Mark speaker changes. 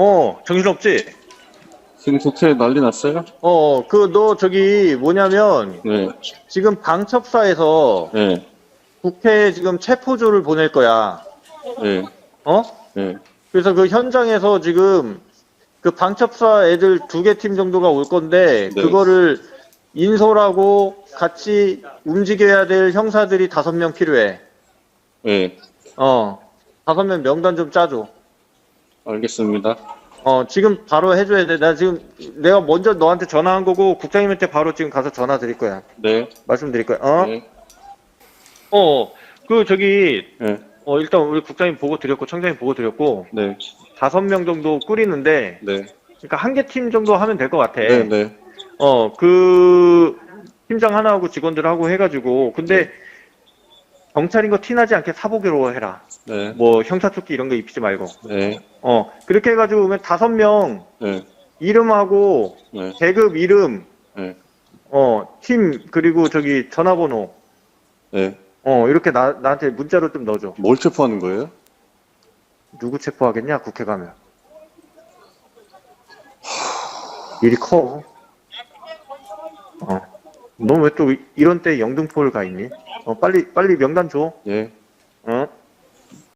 Speaker 1: 어, 정신없지?
Speaker 2: 지금 도태에 난리 났어요?
Speaker 1: 어, 그, 너 저기 뭐냐면,
Speaker 2: 네,
Speaker 1: 지금 방첩사에서
Speaker 2: 네,
Speaker 1: 국회에 지금 체포조를 보낼 거야.
Speaker 2: 네,
Speaker 1: 어?
Speaker 2: 네,
Speaker 1: 그래서 그 현장에서 지금 그 방첩사 애들 두 개 팀 정도가 올 건데,
Speaker 2: 네.
Speaker 1: 그거를 인솔하고 같이 움직여야 될 형사들이 다섯 명 필요해.
Speaker 2: 네,
Speaker 1: 어, 다섯 명 명단 좀 짜줘.
Speaker 2: 알겠습니다.
Speaker 1: 어, 지금 바로 해줘야 돼. 나 지금 내가 먼저 너한테 전화한 거고 국장님한테 바로 지금 가서 전화 드릴 거야.
Speaker 2: 네,
Speaker 1: 말씀드릴 거야. 어?
Speaker 2: 네,
Speaker 1: 어, 그 저기
Speaker 2: 네,
Speaker 1: 어 일단 우리 국장님 보고 드렸고 청장님 보고 드렸고
Speaker 2: 네,
Speaker 1: 다섯 명 정도 꾸리는데
Speaker 2: 네,
Speaker 1: 그러니까 한 개 팀 정도 하면 될 것 같아.
Speaker 2: 네, 네,
Speaker 1: 어, 그 팀장 하나하고 직원들하고 해가지고 근데 경찰인 거 티나지 않게 사복으로 해라.
Speaker 2: 네,
Speaker 1: 뭐 형사조끼 이런 거 입히지 말고.
Speaker 2: 네,
Speaker 1: 어, 그렇게 해가지고 오면 다섯 명
Speaker 2: 네,
Speaker 1: 이름하고
Speaker 2: 네,
Speaker 1: 계급 이름
Speaker 2: 네,
Speaker 1: 어, 팀, 그리고 저기 전화번호,
Speaker 2: 네.
Speaker 1: 어, 이렇게 나, 나한테 문자로 좀 넣어줘.
Speaker 2: 뭘 체포하는 거예요?
Speaker 1: 누구 체포하겠냐, 국회 가면. 일이 커. 어. 너 왜 또 이런 때 영등포를 가 있니? 어, 빨리, 빨리 명단 줘.
Speaker 2: 예,